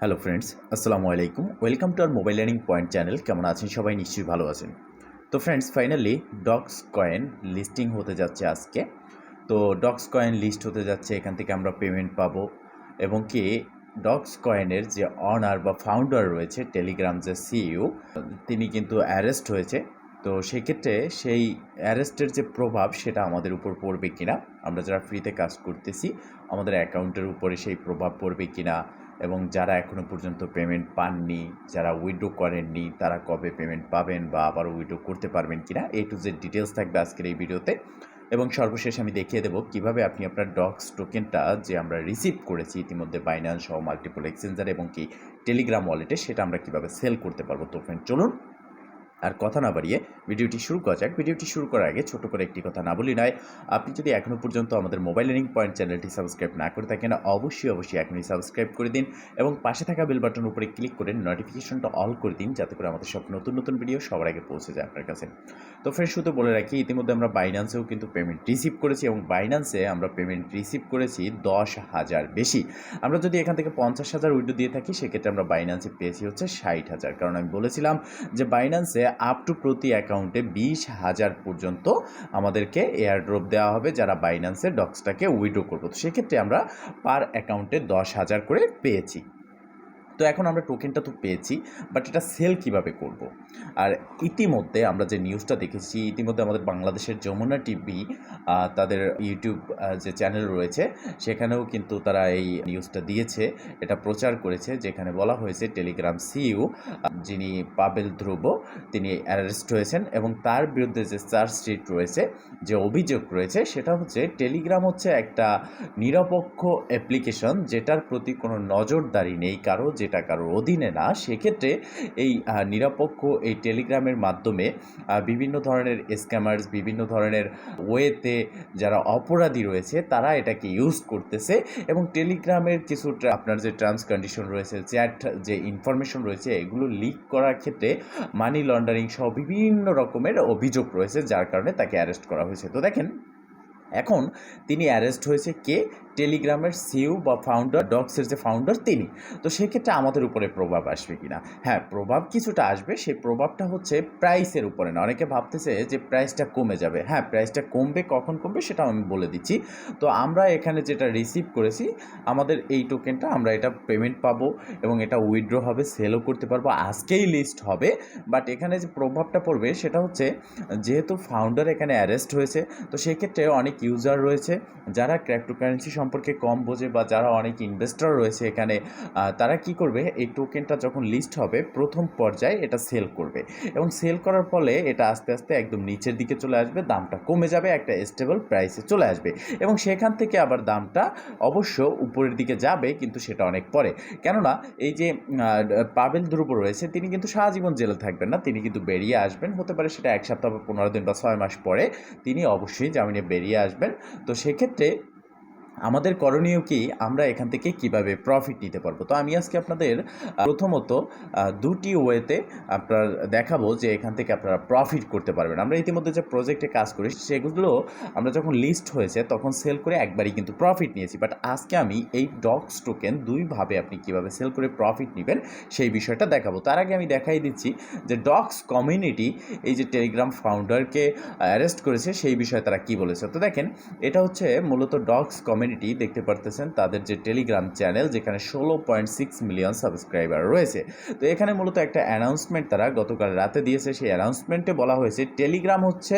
Hello friends, আসসালামু আলাইকুম। Welcome to our mobile learning point channel. কেমন আছেন সবাই? নিশ্চয়ই ভালো আছেন। তো friends, finally dogs coin listing হতে যাচ্ছে আজকে। তো ডক্স কয়েন লিস্ট হতে যাচ্ছে, এখান থেকে আমরা পেমেন্ট পাবো। এবং কি ডক্স কয়েনের যে অনার বা ফাউন্ডার রয়েছে, টেলিগ্রাম যে সিইও, তিনি কিন্তু অ্যারেস্ট হয়েছে। তো সেক্ষেত্রে সেই অ্যারেস্টের যে প্রভাব, সেটা আমাদের উপর পড়বে কিনা? আমরা যারা ফ্রিতে কাজ করতেছি, আমাদের অ্যাকাউন্টের উপরে সেই প্রভাব পড়বে কিনা? এবং যারা এখনও পর্যন্ত পেমেন্ট পাননি, যারা উইড্রো করেননি, তারা কবে পেমেন্ট পাবেন বা আবার উইড্রো করতে পারবেন কি না এ টু জেড ডিটেলস থাকবে আজকের এই ভিডিওতে। এবং সর্বশেষ আমি দেখিয়ে দেবো কীভাবে আপনি আপনার ডক্স টোকেনটা যে আমরা রিসিভ করেছি ইতিমধ্যে বাইন্যান্স সহ মাল্টিপল এক্সচেঞ্জার এবং কি টেলিগ্রাম ওয়ালেটে সেটা আমরা কীভাবে সেল করতে পারব। তো ফ্রেন্ড চলুন আর কথা না বাড়িয়ে ভিডিওটি শুরু করা যাক। ভিডিওটি শুরু করার আগে ছোট করে একটি কথা না বলি নয়, আপনি যদি এখনও পর্যন্ত আমাদের মোবাইল লার্নিং পয়েন্ট চ্যানেলটি সাবস্ক্রাইব না করে থাকেন, অবশ্যই অবশ্যই এখনই সাবস্ক্রাইব করে দিন এবং পাশে থাকা বেল বাটন উপরে ক্লিক করে নোটিফিকেশনটা অল করে দিন যাতে করে আমাদের সব নতুন নতুন ভিডিও সবার আগে পৌঁছে যায় আপনার কাছে। তো ফ্রেন্ড শুধু বলে রাখি, ইতিমধ্যে আমরা বাইন্যান্সেও কিন্তু পেমেন্ট রিসিভ করেছি এবং বাইন্যান্সে আমরা পেমেন্ট রিসিভ করেছি দশ হাজার বেশি। আমরা যদি এখান থেকে পঞ্চাশ হাজার উইডো দিয়ে থাকি, সেক্ষেত্রে আমরা বাইন্যান্সে পেয়েছি হচ্ছে ষাট হাজার। কারণ আমি বলেছিলাম যে বাইন্যান্সে আপ টু প্রতি অ্যাকাউন্টে বিশ হাজার পর্যন্ত আমাদেরকে এয়ার ড্রপ দেওয়া হবে যারা বাইন্যান্সের ডক্সটাকে উইড্রো করব। তো সেক্ষেত্রে আমরা পার অ্যাকাউন্টে দশ হাজার করে পেয়েছি। তো এখন আমরা টোকেনটা তো পেয়েছি বাট এটা সেল কীভাবে করব। আর ইতিমধ্যে আমরা যে নিউজটা দেখেছি, ইতিমধ্যে আমাদের বাংলাদেশের যমুনা টিভি তাদের ইউটিউব যে চ্যানেল রয়েছে, সেখানেও কিন্তু তারা এই নিউজটা দিয়েছে। এটা প্রচার করেছে, যেখানে বলা হয়েছে টেলিগ্রাম সিইউ যিনি পাবেল ধ্রুব, তিনি অ্যারেস্ট হয়েছেন এবং তার বিরুদ্ধে যে চার্জশিট রয়েছে, যে অভিযোগ রয়েছে, সেটা হচ্ছে টেলিগ্রাম হচ্ছে একটা নিরপেক্ষ অ্যাপ্লিকেশন যেটার প্রতি কোনো নজরদারি নেই কারও, যেটা কারোর অধীনে না। সেক্ষেত্রে এই নিরপেক্ষ এই টেলিগ্রামের মাধ্যমে বিভিন্ন ধরনের স্ক্যামার্স, বিভিন্ন ধরনের ওয়েতে যারা অপরাধী রয়েছে, তারা এটাকে ইউজ করতেছে এবং টেলিগ্রামের কিছু আপনার যে টার্মস কন্ডিশন রয়েছে, চ্যাট যে ইনফরমেশন রয়েছে, এগুলো লিক করার ক্ষেত্রে মানি লন্ডারিং সহ বিভিন্ন রকমের অভিযোগ রয়েছে, যার কারণে তাকে অ্যারেস্ট করা হয়েছে। তো দেখেন, এখন তিনি অ্যারেস্ট হয়েছে কে? টেলিগ্রামের সিইও বা ফাউন্ডার ডক্সের যে ফাউন্ডার তিনি। তো সেক্ষেত্রে আমাদের উপরে প্রভাব আসবে কিনা? হ্যাঁ প্রভাব কিছুটা আসবে। সেই প্রভাবটা হচ্ছে প্রাইসের উপরে না। অনেকে ভাবতেছে যে প্রাইসটা কমে যাবে। হ্যাঁ প্রাইসটা কমবে, কখন কমবে সেটাও আমি বলে দিচ্ছি। তো আমরা এখানে যেটা রিসিভ করেছি, আমাদের এই টোকেনটা আমরা এটা পেমেন্ট পাবো এবং এটা উইথড্র হবে সেলও করতে পারব। আজকেই লিস্ট হবে। বাট এখানে যে প্রভাবটা পড়বে সেটা হচ্ছে, যেহেতু ফাউন্ডার এখানে অ্যারেস্ট হয়েছে, তো সেক্ষেত্রে অনেক ইউজার রয়েছে যারা ক্র্যাপ্টোকারেন্সি সম্পর্কে কম বোঝে বা যারা অনেক ইনভেস্টর রয়েছে এখানে তারা কি করবে? এই টোকেনটা যখন লিস্ট হবে, প্রথম পর্যায়ে এটা সেল করবে। এবং সেল করার ফলে এটা আস্তে আস্তে একদম নিচের দিকে চলে আসবে, দামটা কমে যাবে, একটা স্টেবল প্রাইসে চলে আসবে। এবং সেখান থেকে আবার দামটা অবশ্য উপরের দিকে যাবে, কিন্তু সেটা অনেক পরে। কেননা, এই যে পাবেল ধ্রুব রয়েছে, তিনি কিন্তু সারা জীবন জেলে থাকবেন না, তিনি কিন্তু বেরিয়ে আসবেন। হতে পারে সেটা এক সপ্তাহ বা পনেরো দিন বা ছয় মাস পরে, তিনি অবশ্যই জামিনে বেরিয়ে আসবেন। তো সেক্ষেত্রে আমাদের করণীয় কি? আমরা এখান থেকে কীভাবে প্রফিট নিতে পারব? তো আমি আজকে আপনাদের প্রথমত দুটি ওয়েতে আপনার দেখাবো যে এখান থেকে আপনারা প্রফিট করতে পারবেন। আমরা ইতিমধ্যে যে প্রজেক্টে কাজ করি, সেগুলো আমরা যখন লিস্ট হয়েছে, তখন সেল করে একবারই কিন্তু প্রফিট নিয়েছি। বাট আজকে আমি এই ডক্স টোকেন দুইভাবে আপনি কীভাবে সেল করে প্রফিট নেবেন, সেই বিষয়টা দেখাবো। তার আগে আমি দেখাই দিচ্ছি যে ডক্স কমিউনিটি এই যে টেলিগ্রাম ফাউন্ডারকে অ্যারেস্ট করেছে, সেই বিষয়ে তারা কি বলেছে? তো দেখেন, এটা হচ্ছে মূলত ডগস কমিউনিটি দেখতে পারতেছেন, তাদের যে টেলিগ্রাম চ্যানেল যেখানে ষোলো পয়েন্ট সিক্স মিলিয়ন সাবস্ক্রাইবার রয়েছে। তো এখানে মূলত একটা অ্যানাউন্সমেন্ট তারা গতকাল রাতে দিয়েছে। সেই অ্যানাউন্সমেন্টে বলা হয়েছে টেলিগ্রাম হচ্ছে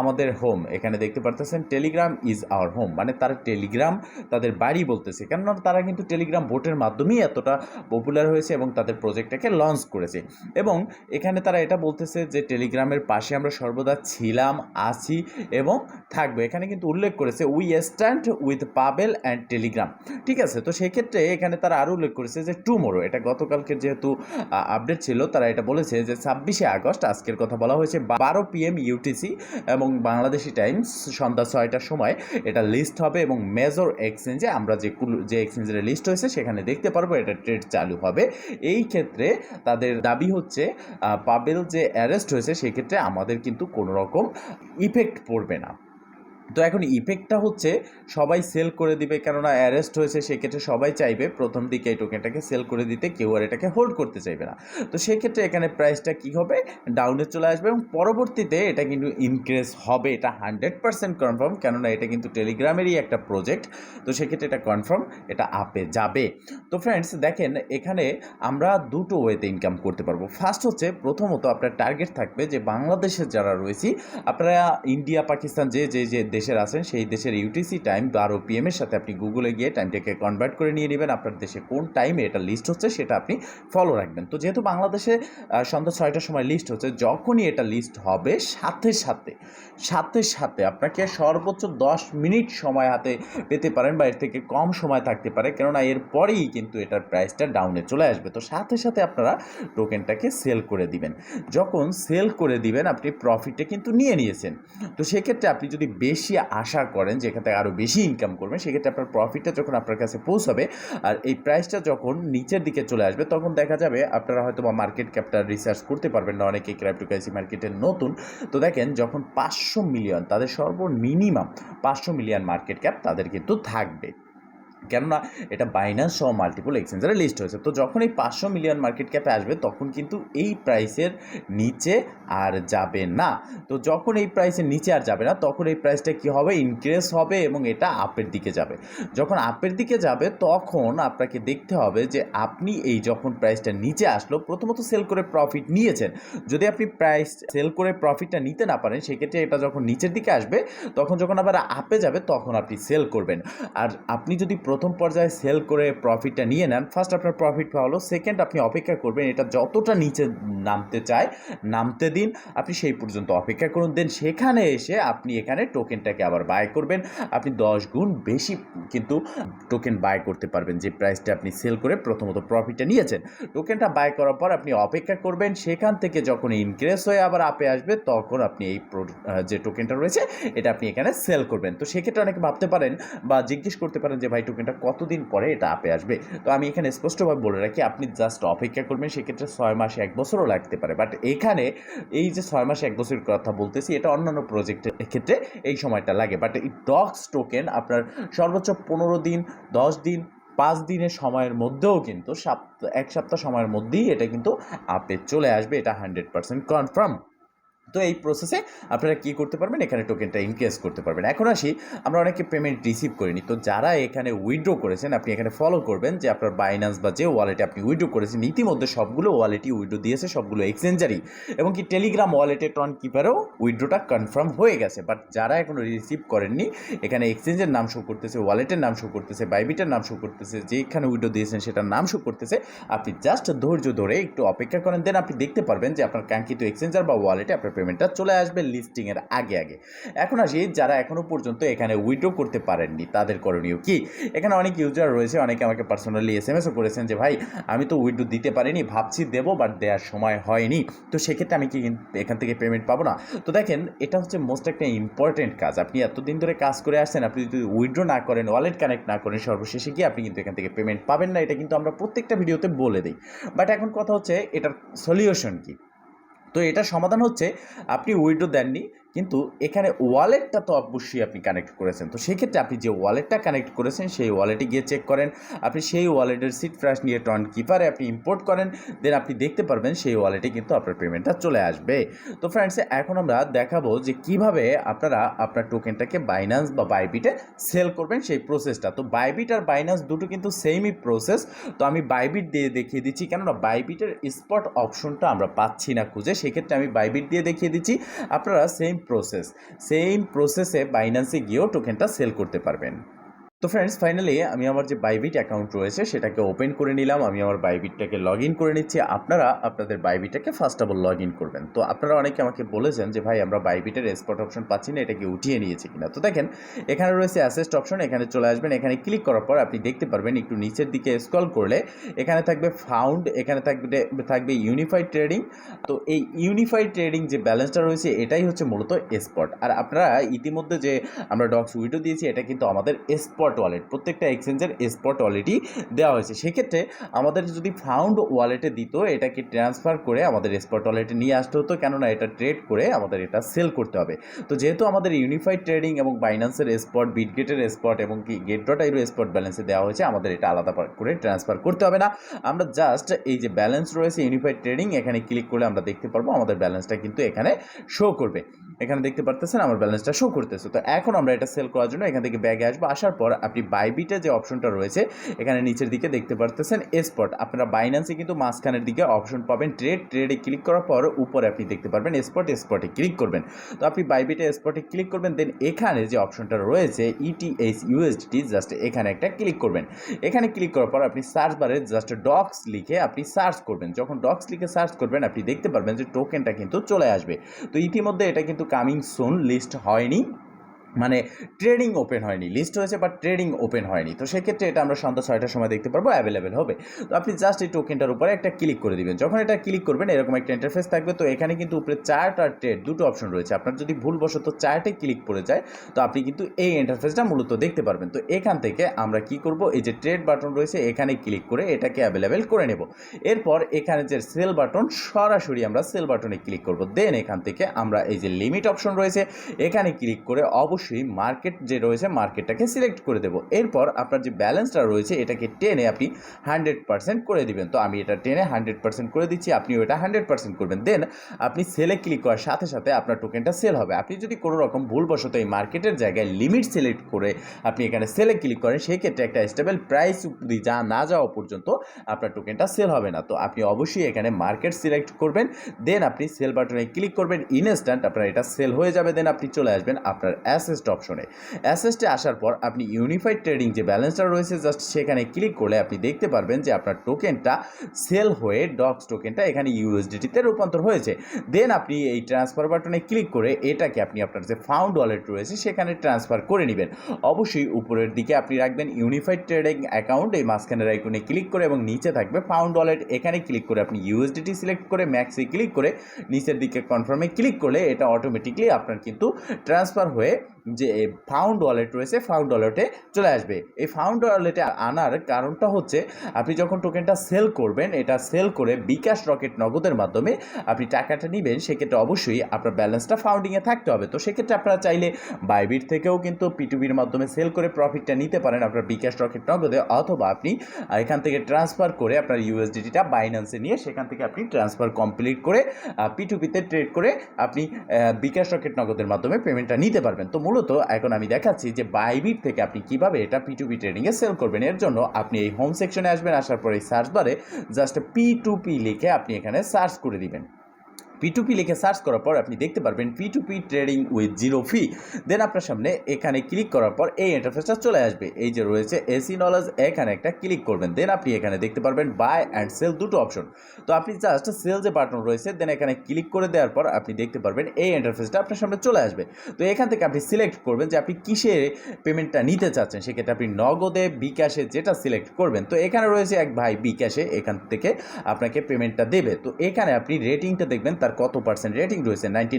আমাদের হোম এখানে দেখতে পারতেছেন টেলিগ্রাম ইজ আওয়ার হোম মানে তারা টেলিগ্রাম তাদের বাড়ি বলতেছে। কেননা তারা কিন্তু টেলিগ্রাম ভোটের মাধ্যমেই এতটা পপুলার হয়েছে এবং তাদের প্রজেক্টটাকে লঞ্চ করেছে। এবং এখানে তারা এটা বলতেছে যে টেলিগ্রামের পাশে আমরা সর্বদা ছিলাম, আছি এবং থাকব। এখানে কিন্তু উল্লেখ করেছে we stand with Pavel and Telegram ঠিক আছে, তো সেক্ষেত্রে এখানে তারা আরও উল্লেখ করেছে যে টুমোরো এটা গতকালকের যেহেতু আপডেট ছিল, তারা এটা বলেছে যে ছাব্বিশে আগস্ট, আজকের কথা বলা হয়েছে, বারো পিএম ইউটিসি এবং বাংলাদেশি টাইমস সন্ধ্যা ছয়টার সময় এটা লিস্ট হবে এবং মেজর এক্সচেঞ্জে আমরা যে যে এক্সচেঞ্জের লিস্ট হয়েছে সেখানে দেখতে পারব এটা ট্রেড চালু হবে। এই ক্ষেত্রে তাদের দাবি হচ্ছে পাবেল যে অ্যারেস্ট হয়েছে, সেক্ষেত্রে আমাদের কিন্তু কোনো রকম ইফেক্ট পড়বে না। তো এখন ইফেক্টটা হচ্ছে সবাই সেল করে দিবে কেননা অ্যারেস্ট হয়েছে, সেক্ষেত্রে সবাই চাইবে প্রথম দিকে এই টোকেনটাকে সেল করে দিতে, কেউ আর এটাকে হোল্ড করতে চাইবে না। তো সেক্ষেত্রে এখানে প্রাইসটা কী হবে? ডাউনে চলে আসবে এবং পরবর্তীতে এটা কিন্তু ইনক্রিজ হবে, এটা হান্ড্রেড পার্সেন্ট কনফার্ম কেননা এটা কিন্তু টেলিগ্রামেরই একটা প্রজেক্ট তো সেক্ষেত্রে এটা কনফার্ম এটা আপে যাবে। তো ফ্রেন্ডস দেখেন এখানে আমরা দুটো ওয়েতে ইনকাম করতে পারব। ফার্স্ট হচ্ছে প্রথমত আপনার টার্গেট থাকবে যে বাংলাদেশের যারা রয়েছি, আপনারা ইন্ডিয়া পাকিস্তান যে যে যে দেশের আছেন, সেই দেশের ইউটিসি টাইম বারো পিএমের সাথে আপনি গুগলে গিয়ে টাইমটাকে কনভার্ট করে নিয়ে নেবেন। আপনার দেশে কোন টাইমে এটা লিস্ট হচ্ছে সেটা আপনি ফলো রাখবেন। তো যেহেতু বাংলাদেশে সন্ধ্যা ছয়টার সময় লিস্ট হচ্ছে, যখনই এটা লিস্ট হবে সাথে সাথে সাথে সাথে আপনাকে সর্বোচ্চ দশ মিনিট সময় হাতে পেতে পারেন বা এর থেকে কম সময় থাকতে পারে। কেননা এরপরেই কিন্তু এটার প্রাইসটা ডাউনে চলে আসবে। তো সাথে সাথে আপনারা টোকেনটাকে সেল করে দিবেন। যখন সেল করে দিবেন, আপনি প্রফিটটা কিন্তু নিয়ে নিয়েছেন। তো সেক্ষেত্রে আপনি যদি বেশি আশা করেন যে এখান থেকে আরও বেশি ইনকাম করবেন সেক্ষেত্রে আপনার প্রফিটটা যখন আপনার কাছে পৌঁছাবে আর এই প্রাইসটা যখন নিচের দিকে চলে আসবে, তখন দেখা যাবে আপনারা হয়তো বা মার্কেট ক্যাপটা রিসার্চ করতে পারবেন না, অনেকে ক্রাইপ্টোকারেন্সি মার্কেটে নতুন। তো দেখেন, যখন পাঁচশো মিলিয়ন তাদের সর্বমিনিমাম পাঁচশো মিলিয়ন মার্কেট ক্যাপ তাদের কিন্তু থাকবে। কেননা এটা বাইন্যান্স সহ মাল্টিপল এক্সচেঞ্জারে লিস্ট হয়েছে। তো যখন এই পাঁচশো মিলিয়ন মার্কেট ক্যাপে আসবে, তখন কিন্তু এই প্রাইসের নিচে আর যাবে না। তো যখন এই প্রাইসের নিচে আর যাবে না, তখন এই প্রাইসটা কী হবে? ইনক্রিজ হবে এবং এটা আপের দিকে যাবে। যখন আপের দিকে যাবে, তখন আপনাকে দেখতে হবে যে আপনি এই যখন প্রাইসটা নিচে আসলো, প্রথমত সেল করে প্রফিট নিয়েছেন। যদি আপনি প্রাইস সেল করে প্রফিটটা নিতে না পারেন, সেক্ষেত্রে এটা যখন নিচের দিকে আসবে, তখন যখন আবার আপে যাবে, তখন আপনি সেল করবেন। আর আপনি যদি প্রথম পর্যায়ে সেল করে প্রফিটটা নিয়ে নেন ফার্স্ট আপনার প্রফিট হলো সেকেন্ড আপনি অপেক্ষা করবেন এটা যতটা নিচে নামতে চায়, নামতে দিন, আপনি সেই পর্যন্ত অপেক্ষা করুন দেন সেখানে এসে আপনি এখানে টোকেনটাকে আবার বাই করবেন, আপনি দশ গুণ বেশি কিন্তু টোকেন বাই করতে পারবেন, যে প্রাইসটা আপনি সেল করে প্রথমত প্রফিটটা নিয়েছেন। টোকেনটা বাই করার পর আপনি অপেক্ষা করবেন, সেখান থেকে যখন ইনক্রিজ হয়ে আবার আপে আসবে, তখন আপনি এই যে টোকেনটা রয়েছে, এটা আপনি এখানে সেল করবেন। তো সেক্ষেত্রে অনেকে ভাবতে পারেন বা জিজ্ঞেস করতে পারেন যে, ভাই টোকেনটা কতদিন পরে এটা আপে আসবে? তো আমি এখানে স্পষ্টভাবে বলে রাখি, আপনি জাস্ট অপেক্ষা করবেন, সেক্ষেত্রে ছয় মাস এক বছরও লাগতে পারে। বাট এখানে এই যে ছয় মাস এক বছরের কথা বলতেছি, এটা অন্যান্য প্রজেক্টের ক্ষেত্রে এই সময়টা লাগে। বাট এই ডক্স টোকেন আপনার সর্বোচ্চ পনেরো দিন, দশ দিন, পাঁচ দিনের সময়ের মধ্যেও কিন্তু সপ্তাহ এক সপ্তাহ সময়ের মধ্যেই এটা কিন্তু আপে চলে আসবে, এটা হান্ড্রেড পার্সেন্ট কনফার্ম তো এই প্রসেসে আপনারা কী করতে পারবেন? এখানে টোকেনটা ইনক্রিজ করতে পারবেন। এখন আসি, আমরা অনেকে পেমেন্ট রিসিভ করিনি। তো যারা এখানে উইড্রো করেছেন, আপনি এখানে ফলো করবেন যে আপনার বাইন্যান্স বা যে ওয়ালেটে আপনি উইড্রো করেছেন, ইতিমধ্যে সবগুলো ওয়ালেটই উইথড্র দিয়েছে, সবগুলো এক্সচেঞ্জারই এবং কি টেলিগ্রাম ওয়ালেটে টন কিপারেও উইড্রোটা কনফার্ম হয়ে গেছে। বাট যারা এখনও রিসিভ করেননি, এখানে এক্সচেঞ্জের নাম শো করতেছে ওয়ালেটের নাম শো করতেছে বাইবিটের নাম শো করতেছে, যেখানে উইথড্র দিয়েছেন সেটার নাম শো করতেছে। আপনি জাস্ট ধৈর্য ধরে একটু অপেক্ষা করেন। দেন আপনি দেখতে পারবেন যে আপনার কাঙ্ক্ষিত এক্সচেঞ্জার বা ওয়ালেটে আপনার পেমেন্টটা চলে আসবে লিস্টিংয়ের আগে আগে। এখন আসি, যারা এখনও পর্যন্ত এখানে উইথড্র করতে পারেননি, তাদের করণীয় কি? এখানে অনেক ইউজার রয়েছে, অনেকে আমাকে পার্সোনালি এস এম এসও করেছেন যে, ভাই, আমি তো উইথড্র দিতে পারিনি, ভাবছি দেবো বাট দেওয়ার সময় হয়নি। তো সেক্ষেত্রে আমি কি এখান থেকে পেমেন্ট পাবো না? তো দেখেন, এটা হচ্ছে মোস্ট একটা ইম্পর্টেন্ট কাজ। আপনি এতদিন ধরে কাজ করে আসছেন, আপনি যদি উইথড্র না করেন ওয়ালেট কানেক্ট না করেন, সর্বশেষে গিয়ে আপনি কিন্তু এখান থেকে পেমেন্ট পাবেন না। এটা কিন্তু আমরা প্রত্যেকটা ভিডিওতে বলে দিই। বাট এখন কথা হচ্ছে, এটার সলিউশন কি? তো এটা সমাধান হচ্ছে আপনি উইডো দেননি। কিন্তু এখানে ওয়ালেটটা তো অবশ্যই আপনি কানেক্ট করেছেন। তো সেক্ষেত্রে আপনি যে ওয়ালেটটা কানেক্ট করেছেন, সেই ওয়ালেটে গিয়ে চেক করেন। আপনি সেই ওয়ালেটের সিট ফ্রাশ নিয়ে টন কিপারে আপনি ইম্পোর্ট করেন। দেন আপনি দেখতে পারবেন সেই ওয়ালেটে কিন্তু আপনার পেমেন্টটা চলে আসবে। তো ফ্রেন্ডস এখন আমরা দেখাবো যে কীভাবে আপনারা আপনার টোকেনটাকে বাইন্যান্স বা বাইবিটে সেল করবেন সেই প্রসেসটা তো বাইবিট আর বাইন্যান্স দুটো কিন্তু সেমই প্রসেস তো আমি বাইবিট দিয়ে দেখিয়ে দিচ্ছি। কেননা বাইবিটের স্পট অপশনটা আমরা পাচ্ছি না খুঁজে। সেক্ষেত্রে আমি বাইবিট দিয়ে দেখিয়ে দিচ্ছি। আপনারা সেম প্রসেস সেম প্রসেসে বাইন্যান্সে গিয়েও টোকেনটা সেল করতে পারবেন। তো ফ্রেন্ডস ফাইনালি আমি আমার যে বাইবিট অ্যাকাউন্ট রয়েছে, সেটাকে ওপেন করে নিলাম। আমি আমার বাইবিটটাকে লগ ইন করে নিচ্ছি। আপনারা আপনাদের বাইবিটাকে first of all log in করবেন। তো আপনারা অনেকে আমাকে বলেছেন যে, ভাই, আমরা বাইবিটের স্পট অপশন পাচ্ছি না, এটাকে উঠিয়ে নিয়েছি কিনা? তো দেখেন, এখানে রয়েছে অ্যাসেস্ট অপশন এখানে চলে আসবেন। এখানে ক্লিক করার পর আপনি দেখতে পারবেন, একটু নিচের দিকে স্ক্রল করলে এখানে থাকবে ফাউন্ড এখানে থাকবে থাকবে ইউনিফাইড ট্রেডিং তো এই ইউনিফাইড ট্রেডিং যে ব্যালেন্সটা রয়েছে, এটাই হচ্ছে মূলত স্পট আর আপনারা ইতিমধ্যে যে আমরা ডক্স উইডো দিয়েছি, এটা কিন্তু আমাদের স্পট স্পট ওয়ালেট প্রত্যেকটা এক্সচেঞ্জের স্পট ওয়ালেটই দেওয়া হয়েছে। সেক্ষেত্রে আমাদের যদি ফাউন্ড ওয়ালেটে দিত, এটাকে ট্রান্সফার করে আমাদের স্পট ওয়ালেটে নিয়ে আসতে হতো, কেননা এটা ট্রেড করে আমাদের এটা সেল করতে হবে। তো যেহেতু আমাদের ইউনিফাইড ট্রেডিং এবং বাইন্যান্সের স্পট বিটগেটের স্পট এবং কি গেট ডট আইরো স্পট ব্যালেন্সে দেওয়া হয়েছে, আমাদের এটা আলাদা করে ট্রান্সফার করতে হবে না। আমরা জাস্ট এই যে ব্যালেন্স রয়েছে ইউনিফাইড ট্রেডিং এখানে ক্লিক করলে আমরা দেখতে পারব, আমাদের ব্যালেন্সটা কিন্তু এখানে শো করবে। এখানে দেখতে পারতেছেন আমার ব্যালেন্সটা শো করতেছে। তো এখন আমরা এটা সেল করার জন্য এখান থেকে ব্যাগে আসব। আসার পর আপনি বাইবিটা যে অপশনটা রয়েছে, এখানে নিচের দিকে দেখতে পারতেছেন স্পট আপনারা বাইন্যান্সে কিন্তু মাঝখানের দিকে অপশন পাবেন। ট্রেড ট্রেডে ক্লিক করার পর উপরে আপনি দেখতে পারবেন স্পট স্পটে ক্লিক করবেন। তো আপনি বাইবিটা স্পটে ক্লিক করবেন দেন এখানে যে অপশনটা রয়েছে ইটিএস ইউএসডি জাস্ট এখানে একটা ক্লিক করবেন। এখানে ক্লিক করার পর আপনি সার্চ বারে জাস্ট ডক্স লিখে আপনি সার্চ করবেন। যখন ডক্স লিখে সার্চ করবেন, আপনি দেখতে পারবেন যে টোকেনটা কিন্তু চলে আসবে। তো ইতিমধ্যে এটা কিন্তু কামিং সুন লিস্ট হয়নি। মানে ট্রেডিং ওপেন হয়নি, লিস্ট হয়েছে বাট ট্রেডিং ওপেন হয়নি। তো সেক্ষেত্রে এটা আমরা সন্ধ্যা ছয়টার সময় দেখতে পারব অ্যাভেলেবেল হবে। তো আপনি জাস্ট এই টোকেনটার উপরে একটা ক্লিক করে দিবেন। যখন এটা ক্লিক করবেন, এরকম একটা ইন্টারফেস থাকবে। তো এখানে কিন্তু উপরে চার্ট আর ট্রেড দুটো অপশন রয়েছে। আপনার যদি ভুলবশত চার্টে ক্লিক করে যায়, তো আপনি কিন্তু এই ইন্টারফেসটা মূলত দেখতে পারবেন। তো এখান থেকে আমরা কি করব? এই যে ট্রেড বাটন রয়েছে, এখানে ক্লিক করে এটাকে অ্যাভেলেবেল করে নেব। এরপর এখানে যে সেল বাটন সরাসরি আমরা সেল বাটনে ক্লিক করব। দেন এখান থেকে আমরা এই যে লিমিট অপশন রয়েছে, এখানে ক্লিক করে অবশ্যই মার্কেট যে রয়েছে মার্কেটটাকে সিলেক্ট করে দেবো। এরপর আপনার যে ব্যালেন্সটা রয়েছে, এটাকে টেনে আপনি হান্ড্রেড পার্সেন্ট করে দিবেন। তো আমি এটা টেনে হান্ড্রেড পার্সেন্ট করে দিচ্ছি আপনি ওটা হান্ড্রেড পার্সেন্ট করবেন। দেন আপনি সেলে ক্লিক করার সাথে সাথে আপনার টোকেনটা সেল হবে। আপনি যদি কোনো রকম ভুলবশত এই মার্কেটের জায়গায় লিমিট সিলেক্ট করে আপনি এখানে সেলে ক্লিক করেন, সেই ক্ষেত্রে একটা স্টেবল প্রাইস অব্দি যা না যাওয়া পর্যন্ত আপনার টোকেনটা সেল হবে না। তো আপনি অবশ্যই এখানে মার্কেট সিলেক্ট করবেন। দেন আপনি সেল বাটনে ক্লিক করবেন। ইনস্ট্যান্ট আপনার এটা সেল হয়ে যাবে। দেন আপনি চলে আসবেন আপনার অ্যাসেস্ট অপশনে। অ্যাসেস্টে আসার পর আপনি ইউনিফাইড ট্রেডিং যে ব্যালেন্সটা রয়েছে, জাস্ট সেখানে ক্লিক করলে আপনি দেখতে পারবেন যে আপনার টোকেনটা সেল হয়ে ডক্স টোকেনটা এখানে ইউএসডিটিতে রূপান্তর হয়েছে। দেন আপনি এই ট্রান্সফার বাটনে ক্লিক করে এটাকে আপনি আপনার যে ফাউন্ড ওয়ালেট রয়েছে, সেখানে ট্রান্সফার করে নেবেন। অবশ্যই উপরের দিকে আপনি রাখবেন ইউনিফাইড ট্রেডিং অ্যাকাউন্ট, এই মাঝখানের আইকনে ক্লিক করে এবং নিচে থাকবে ফাউন্ড ওয়ালেট। এখানে ক্লিক করে আপনি ইউএসডিটি সিলেক্ট করে ম্যাক্সে ক্লিক করে নিচের দিকে কনফার্মে ক্লিক করলে এটা অটোমেটিকলি আপনার কিন্তু ট্রান্সফার হয়ে যে ফাউন্ড ওয়ালেট রয়েছে ফাউন্ড ওয়ালেটে চলে আসবে। এই ফাউন্ড ওয়ালেটে আনার কারণটা হচ্ছে, আপনি যখন টোকেনটা সেল করবেন, এটা সেল করে বিকাশ রকেট নগদের মাধ্যমে আপনি টাকাটা নেবেন, সেক্ষেত্রে অবশ্যই আপনার ব্যালেন্সটা ফাউন্ডিংয়ে থাকতে হবে। তো সেক্ষেত্রে আপনারা চাইলে বাইবিট থেকেও কিন্তু পিটুবির মাধ্যমে সেল করে প্রফিটটা নিতে পারেন আপনার বিকাশ রকেট নগদে, অথবা আপনি এখান থেকে ট্রান্সফার করে আপনার ইউএসডিটিটা বাইন্যান্সে নিয়ে সেখান থেকে আপনি ট্রান্সফার কমপ্লিট করে পিটুপিতে ট্রেড করে আপনি বিকাশ রকেট নগদের মাধ্যমে পেমেন্টটা নিতে পারবেন। তো মূলত এখন আমি দেখাচ্ছি যে বাইবিট থেকে আপনি কীভাবে এটা পি টু পি ট্রেডিংয়ে সেল করবেন। এর জন্য আপনি এই হোম সেকশনে আসবেন, আসার পরে সার্চ বারে জাস্ট পি টু পি লিখে আপনি এখানে সার্চ করে দিবেন। পি লিখে সার্চ করার পর আপনি দেখতে পারবেন P to P trading with zero fee then আপনার সামনে এখানে ক্লিক করার পর এই ইন্টারফেসটা চলে আসবে। এই যে রয়েছে এসি নলেজ এখানে একটা ক্লিক করবেন। দেন আপনি এখানে দেখতে পারবেন বাই অ্যান্ড সেল দুটো অপশন তো আপনি জাস্ট সেল যে বাটন রয়েছে দেন এখানে ক্লিক করে দেওয়ার পর আপনি দেখতে পারবেন এই ইন্টারফেসটা আপনার সামনে চলে আসবে। তো এখান থেকে আপনি সিলেক্ট করবেন যে আপনি কিসে পেমেন্টটা নিতে চাচ্ছেন। সেক্ষেত্রে আপনি নগদে বিকাশে যেটা সিলেক্ট করবেন, তো এখানে রয়েছে এক ভাই বিকাশে এখান থেকে আপনাকে পেমেন্টটা দেবে। তো এখানে আপনি রেটিংটা দেখবেন, তার কত পার্সেন্ট রেটিং রয়েছে? নাইনটি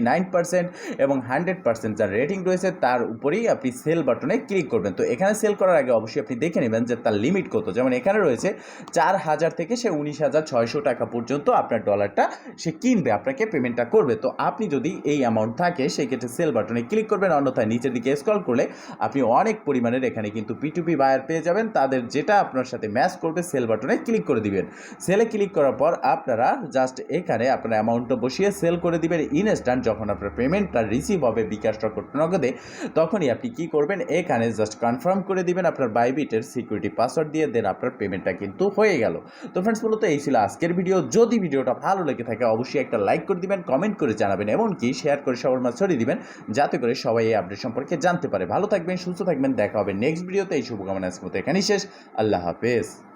এবং হান্ড্রেড পার্সেন্ট যার রেটিং রয়েছে, তার উপরেই আপনি সেল বাটনে ক্লিক করবেন। তো এখানে সেল করার আগে অবশ্যই আপনি দেখে নেবেন যে তার লিমিট কত। যেমন এখানে রয়েছে চার হাজার থেকে সে উনিশ হাজার ছয়শো টাকা পর্যন্ত আপনার ডলারটা সে কিনবে, আপনাকে পেমেন্টটা করবে। তো আপনি যদি এই অ্যামাউন্ট থাকে, সেই ক্ষেত্রে সেল বাটনে ক্লিক করবেন। অন্যথায় নিচের দিকে স্ক্রল করলে আপনি অনেক পরিমাণের এখানে কিন্তু পিটুপি বায়ার পেয়ে যাবেন। তাদের যেটা আপনার সাথে ম্যাচ করবে সেল বাটনে ক্লিক করে দিবেন। সেলে ক্লিক করার পর আপনারা জাস্ট এখানে আপনার অ্যামাউন্টটা বসিয়ে সেল করে দিবেন ইনস্ট্যান্ট যখন আপনার পেমেন্টটা রিসিভ হবে বিকাশ রকট নগদে, তখনই আপনি কি করবেন? এখানে জাস্ট কনফার্ম করে দিবেন আপনার বাইবিটের সিকিউরিটি পাসওয়ার্ড দিয়ে দেন আপনার পেমেন্টটা কিন্তু হয়ে গেল। তো ফ্রেন্ডস মূলত এই ছিল আজকের ভিডিও যদি ভিডিওটা ভালো লেগে থাকে, অবশ্যই একটা লাইক করে দিবেন কমেন্ট করে জানাবেন, এমনকি শেয়ার করে সবার মাঝে ছড়িয়ে দিবেন, যাতে করে সবাই এই আপডেট সম্পর্কে জানতে পারে। ভালো থাকবেন, সুস্থ থাকবেন, দেখা হবে নেক্সট ভিডিওতে এই শুভকামনা মতো এখানেই শেষ। আল্লাহ হাফেজ।